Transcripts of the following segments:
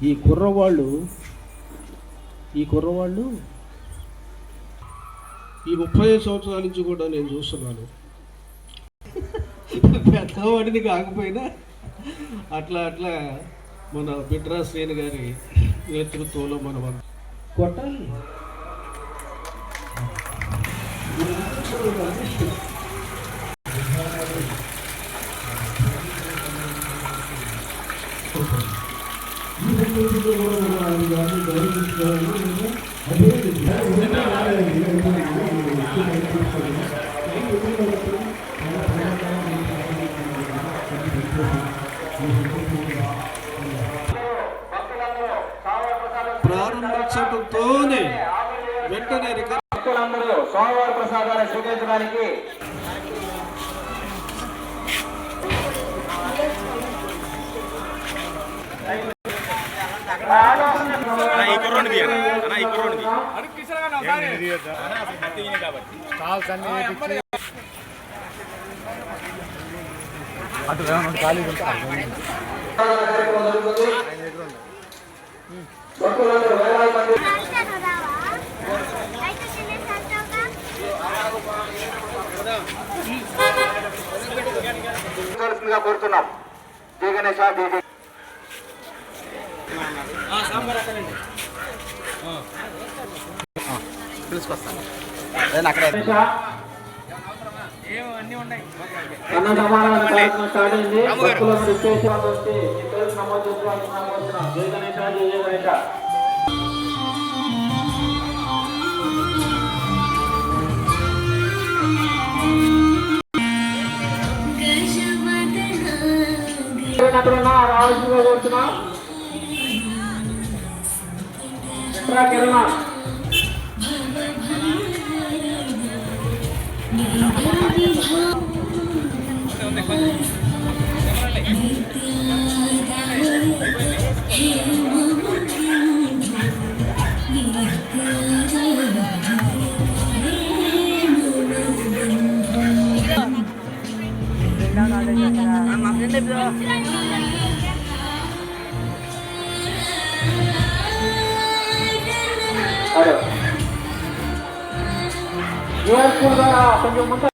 ఈ కుర్రవాళ్ళు ఈ కుర్రవాళ్ళు ఈ ముప్పై ఐదు సంవత్సరాల నుంచి కూడా నేను చూస్తున్నాను. పెద్దవాడిని కాకపోయినా అట్లా అట్లా మన బిడ్రా శ్రేణి గారి నేతృత్వంలో మన కొట్టాలి. అంతా కొట్టాలి ప్రారంభించడంతోనే వెంటనే భక్తులందరూ సోమవార ప్రసాదాన్ని స్వీకరించడానికి చూడాల్సిందిగా కోరుతున్నాం జై గణేశ జై గణేశ. అన్న సమారాధన కార్యక్రమం స్టార్ట్ అయింది. పేరు నమోదు చేసుకోవాల్సిన గణేశ గణేశ రావాల్సిందిగా కోరుతున్నాం. ఎక్కడ కిరణ్ అరే Ayo. Jual kurban apa yang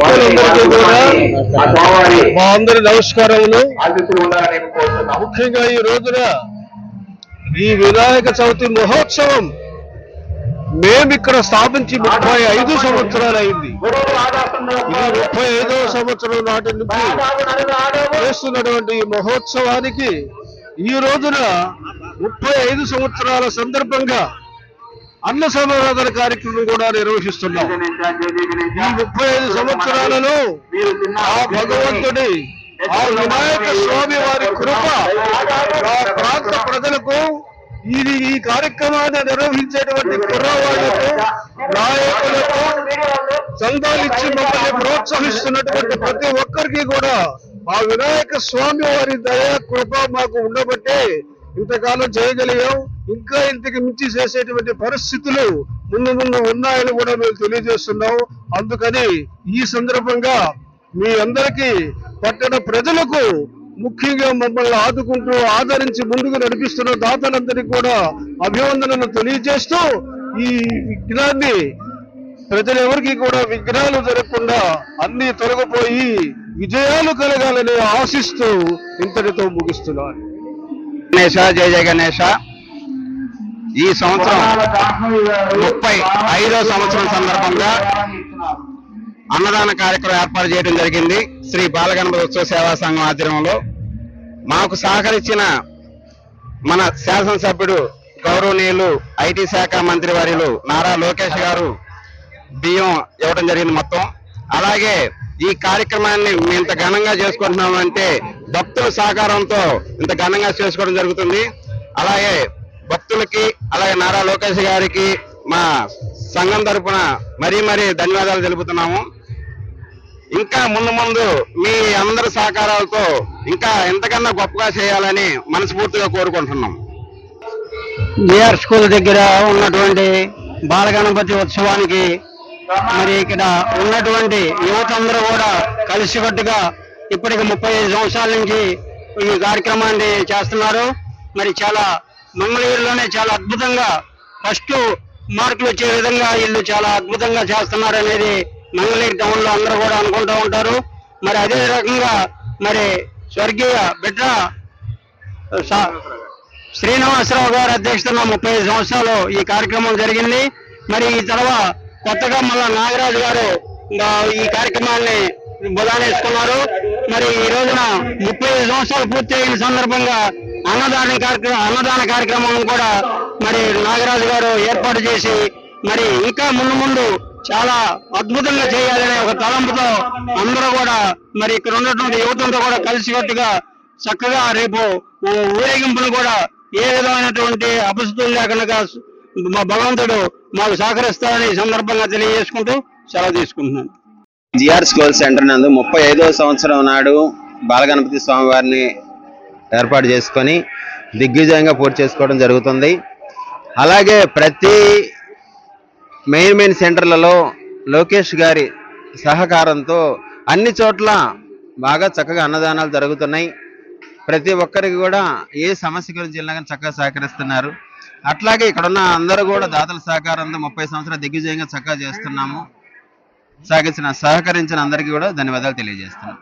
భక్తులందరికీ కూడా మా అందరి నమస్కారములు. ముఖ్యంగా ఈ రోజున ఈ వినాయక చవితి మహోత్సవం మేము ఇక్కడ స్థాపించి ముప్పై ఐదు సంవత్సరాలు అయింది. ఇది ముప్పై ఐదవ సంవత్సరం నాటి నుంచి చేస్తున్నటువంటి ఈ మహోత్సవానికి ఈ రోజున ముప్పై ఐదు సంవత్సరాల సందర్భంగా అన్న సమారాధన కార్యక్రమం కూడా నిర్వహిస్తున్నాం. ఈ ముప్పై ఐదు సంవత్సరాలలో ఆ భగవంతుడి ఆ వినాయక స్వామి వారి కృప ఆ ప్రాంత ప్రజలకు ఇది ఈ కార్యక్రమాన్ని నిర్వహించేటువంటి కుర్రవాళ్ళకు నాయకులకు చందాలు ఇచ్చి మమ్మల్ని ప్రోత్సహిస్తున్నటువంటి ప్రతి ఒక్కరికి కూడా ఆ వినాయక స్వామి వారి దయా కృప మాకు ఉండబట్టే ఇంతకాలం చేయగలిగాం. ఇంకా ఇంతకు మించి చేసేటువంటి పరిస్థితులు ముందు ముందు ఉన్నాయని కూడా మేము తెలియజేస్తున్నాం. అందుకని ఈ సందర్భంగా మీ అందరికీ పట్టణ ప్రజలకు ముఖ్యంగా మమ్మల్ని ఆదుకుంటూ ఆదరించి ముందుకు నడిపిస్తున్న దాతలందరికీ కూడా అభివందనలు తెలియజేస్తూ ఈ విఘ్నాన్ని ప్రజలెవరికి కూడా విఘ్నాలు జరగకుండా అన్ని తొలగిపోయి విజయాలు కలగాలని ఆశిస్తూ ఇంతటితో ముగిస్తున్నాను. గణేష జయ జయ గణేష ఈ సంవత్సరం ముప్పై ఐదో సంవత్సరం సందర్భంగా అన్నదాన కార్యక్రమం ఏర్పాటు చేయడం జరిగింది. శ్రీ బాలగణపతి ఉత్సవ సేవా సంఘం ఆధ్వర్యంలో. మాకు సహకరించిన మన శాసనసభ్యుడు గౌరవనీయులు ఐటీ శాఖ మంత్రి వారిలు నారా లోకేష్ గారు బియ్యం ఇవ్వడం జరిగింది మొత్తం. అలాగే ఈ కార్యక్రమాన్ని మేము ఇంత ఘనంగా చేసుకుంటున్నాం అంటే భక్తుల సహకారంతో ఇంత ఘనంగా చేసుకోవడం జరుగుతుంది. అలాగే భక్తులకి అలాగే నారా లోకేష్ గారికి మా సంఘం తరఫున మరీ మరీ ధన్యవాదాలు తెలుపుతున్నాము. ఇంకా ముందు ముందు మీ అందరి సహకారాలతో ఇంకా ఎంతకన్నా గొప్పగా చేయాలని మనస్ఫూర్తిగా కోరుకుంటున్నాం. బిఆర్ స్కూల్ దగ్గర ఉన్నటువంటి బాలగణపతి ఉత్సవానికి మరి ఇక్కడ ఉన్నటువంటి యువత అందరూ కూడా కలిసికట్టుగా ఇప్పటికి ముప్పై ఐదు సంవత్సరాల నుంచి ఈ కార్యక్రమాన్ని చేస్తున్నారు. మరి చాలా మంగళగిరిలోనే చాలా అద్భుతంగా ఫస్ట్ మార్కులు వచ్చే విధంగా వీళ్ళు చాలా అద్భుతంగా చేస్తున్నారు అనేది మంగళగిరి టౌన్లో అందరూ కూడా అనుకుంటూ ఉంటారు. మరి అదే రకంగా మరి స్వర్గీయ బిడ్డ శ్రీనివాసరావు గారు అధ్యక్షతన ముప్పై ఐదు సంవత్సరాలు ఈ కార్యక్రమం జరిగింది. మరి ఈ తర్వాత కొత్తగా మళ్ళా నాగరాజు గారు ఈ కార్యక్రమాన్ని బుధానేసుకున్నారు మరి ఈ రోజున ముప్పై ఐదు సంవత్సరాలు పూర్తి అయిన సందర్భంగా అన్నదాన కార్యక్రమం అన్నదాన కార్యక్రమం కూడా మరి నాగరాజు గారు ఏర్పాటు చేసి మరి ఇంకా ముందు ముందు చాలా అద్భుతంగా చేయాలనే ఒక తలంపుతో అందరూ కూడా మరి ఇక్కడ ఉన్నటువంటి యువతంతో కూడా కలిసికట్టుగా చక్కగా రేపు ఊరేగింపును కూడా ఏ విధమైనటువంటి అపశుద్ధులు లేకుండా మా భగవంతుడు మాకు సహకరిస్తారని ఈ సందర్భంగా తెలియజేసుకుంటూ సెలవు తీసుకుంటున్నాను జిఆర్ స్కూల్ సెంటర్ నందు ముప్పై ఐదో సంవత్సరం నాడు బాలగణపతి స్వామివారిని ఏర్పాటు చేసుకొని దిగ్విజయంగా పూర్తి చేసుకోవడం జరుగుతుంది. అలాగే ప్రతి మెయిన్ మెయిన్ సెంటర్లలో లోకేష్ గారి సహకారంతో అన్ని చోట్ల బాగా చక్కగా అన్నదానాలు జరుగుతున్నాయి. ప్రతి ఒక్కరికి కూడా ఏ సమస్య గురించి వెళ్ళినా కానీ చక్కగా సహకరిస్తున్నారు. అట్లాగే ఇక్కడ ఉన్న అందరూ కూడా దాతల సహకారంతో ముప్పై సంవత్సరాలు దిగ్విజయంగా చక్కగా చేస్తున్నాము. సహకరించిన సహకరించిన అందరికీ కూడా ధన్యవాదాలు తెలియజేస్తున్నాం.